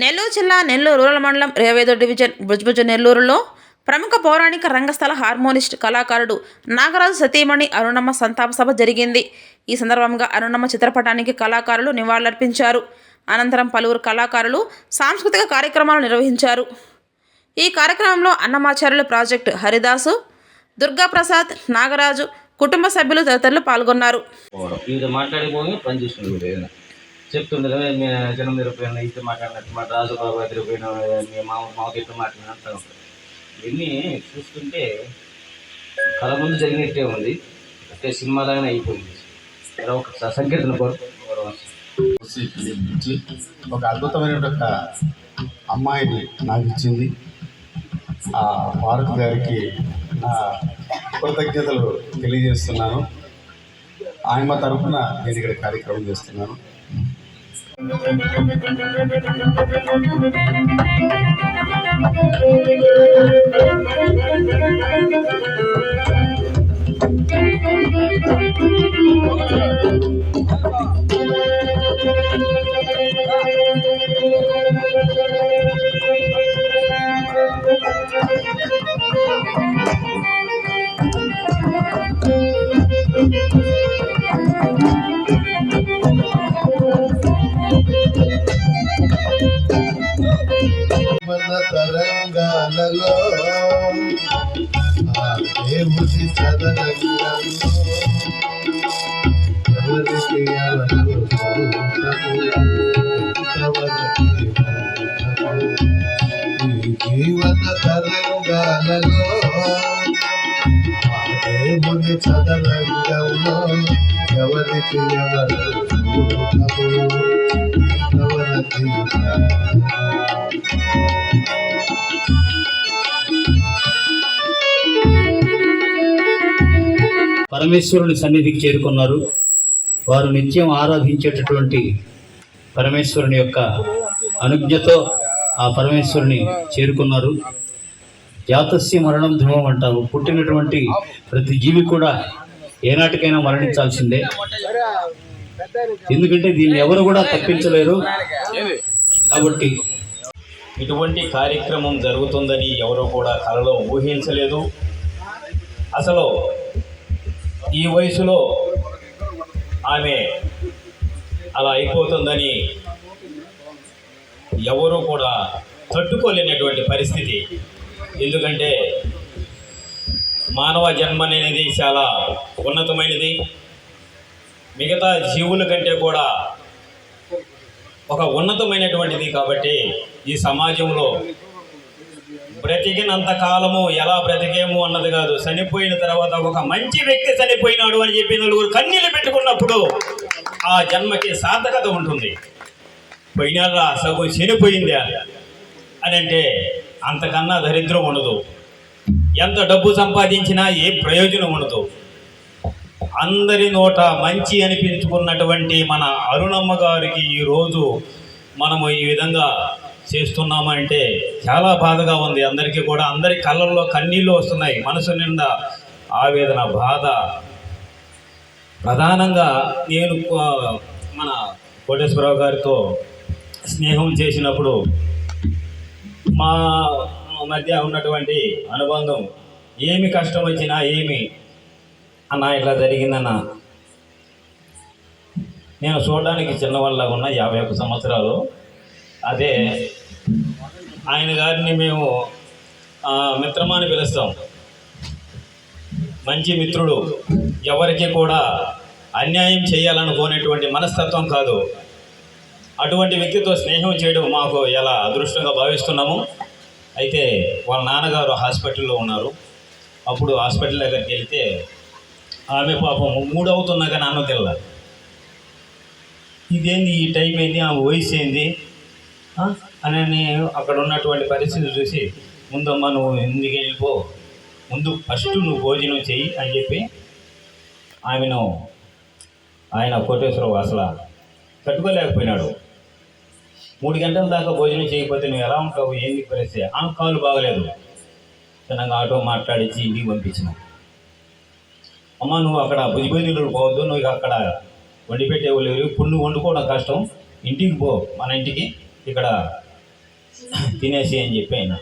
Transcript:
నెల్లూరు జిల్లా నెల్లూరు రూరల్ మండలం రేవేదో డివిజన్ బుజ్బుజు నెల్లూరులో ప్రముఖ పౌరాణిక రంగస్థల హార్మోనిస్ట్ కళాకారుడు నాగరాజు సతీమణి అరుణమ్మ సంతాప సభ జరిగింది. ఈ సందర్భంగా అరుణమ్మ చిత్రపటానికి కళాకారులు నివాళులర్పించారు. అనంతరం పలువురు కళాకారులు సాంస్కృతిక కార్యక్రమాలు నిర్వహించారు. ఈ కార్యక్రమంలో అన్నమాచార్యుల ప్రాజెక్టు హరిదాసు దుర్గాప్రసాద్ నాగరాజు కుటుంబ సభ్యులు తదితరులు పాల్గొన్నారు. చెప్తుండే మీ జనం తిరిగిపోయినా ఇటు మాట్లాడినట్టు మా రాజు బాబా తిరిగిపోయిన మీ మామ మాకు ఇట్లా మాట్లాడిన అంటూ ఉంటారు. ఇవన్నీ చూస్తుంటే కళ ముందు జరిగినట్టే ఉంది. అంటే సినిమాలాగానే అయిపోయింది. ఒక స- సంకీర్తన ఒక అద్భుతమైన ఒక అమ్మాయిని నాకు ఇచ్చింది. ఆ భారత్ గారికి నా కృతజ్ఞతలు తెలియజేస్తున్నాను. ఆయమ్మ తరఫున నేను ఇక్కడ కార్యక్రమం చేస్తున్నాను. Gracias. మన తరంగాలలో. ఆ దేవుడి చదరంగంలో ఎవరికి జీవన తరంగాలలో ఆ దేవుడి ఎవరికి ఎవరు పరమేశ్వరుని సన్నిధికి చేరుకున్నారు. వారు నిత్యం ఆరాధించేటటువంటి పరమేశ్వరుని యొక్క అనుజ్ఞతో ఆ పరమేశ్వరుని చేరుకున్నారు. జాతస్య మరణం ధ్రువం అంటారు పుట్టినటువంటి ప్రతి జీవి కూడా ఏనాటికైనా మరణించాల్సిందే. ఎందుకంటే దీన్ని ఎవరు కూడా తప్పించలేరు. కాబట్టి ఇటువంటి కార్యక్రమం జరుగుతుందని ఎవరూ కూడా కలలో ఊహించలేదు. అసలు ఈ వయసులో ఆమె అలా అయిపోతుందని ఎవరూ కూడా తట్టుకోలేనటువంటి పరిస్థితి. ఎందుకంటే మానవ జన్మ అనేది చాలా ఉన్నతమైనది. మిగతా జీవుల కంటే కూడా ఒక ఉన్నతమైనటువంటిది కాబట్టి ఈ సమాజంలో బ్రతికినంత కాలము ఎలా బ్రతికేము అన్నది కాదు. చనిపోయిన తర్వాత ఒక మంచి వ్యక్తి చనిపోయినాడు అని చెప్పి నలుగురు కన్నీళ్ళు పెట్టుకున్నప్పుడు ఆ జన్మకి సార్థకత ఉంటుంది. పోయినారా సగం చనిపోయిందా అని అంటే అంతకన్నా దరిద్రం ఉండదు. ఎంత డబ్బు సంపాదించినా ఏ ప్రయోజనం ఉండదు. అందరి నోట మంచి అనిపించుకున్నటువంటి మన అరుణమ్మ గారికి ఈరోజు మనము ఈ విధంగా చేస్తున్నామంటే చాలా బాధగా ఉంది. అందరికీ కూడా అందరి కళ్ళల్లో కన్నీళ్ళు వస్తున్నాయి. మనసు నిండా ఆవేదన బాధ. ప్రధానంగా నేను మన కోటేశ్వరరావు గారితో స్నేహం చేసినప్పుడు మా మధ్య ఉన్నటువంటి అనుబంధం ఏమి కష్టం వచ్చినా ఏమి అన్న ఇట్లా జరిగిందన్న. నేను చూడడానికి చిన్నవాళ్ళగా ఉన్న యాభై ఒక్క సంవత్సరాలు. అదే ఆయన గారిని మేము మిత్రమాని మిత్రమా అని పిలుస్తాం. మంచి మిత్రుడు. ఎవరికి కూడా అన్యాయం చేయాలనుకోనేటువంటి మనస్తత్వం కాదు. అటువంటి వ్యక్తితో స్నేహం చేయడం మాకు ఎలా అదృష్టంగా భావిస్తున్నాము. అయితే వాళ్ళ నాన్నగారు హాస్పిటల్లో ఉన్నారు. అప్పుడు హాస్పిటల్ దగ్గరికి వెళ్తే ఆమె పాపం మూడవుతున్నాక నాన్న తెల్లాలి ఇదేంది ఈ టైం ఏంది? ఆమె వయసు ఏంది? అని నేను అక్కడ ఉన్నటువంటి పరిస్థితి చూసి ముందమ్మా నువ్వు ఎందుకు వెళ్ళిపో? ముందు ఫస్ట్ నువ్వు భోజనం చెయ్యి అని చెప్పి ఆమెను ఆయన కోటేశ్వరరావు అసలు తట్టుకోలేకపోయినాడు. మూడు గంటల దాకా భోజనం చేయకపోతే నువ్వు ఎలా ఉంటావు? ఏంది పరిస్థితి? ఆమె కాలు బాగలేదు. తనకు ఆటో మాట్లాడించి ఇంటికి పంపించినాం. అమ్మ నువ్వు అక్కడ భుజభుజులు పోవద్దు నువ్వు అక్కడ వండి పెట్టేవాళ్ళు లేరు. ఇప్పుడు నువ్వు వండుకోవడం కష్టం. ఇంటికి పో మన ఇంటికి ఇక్కడ తినేసి అని చెప్పి అయినా.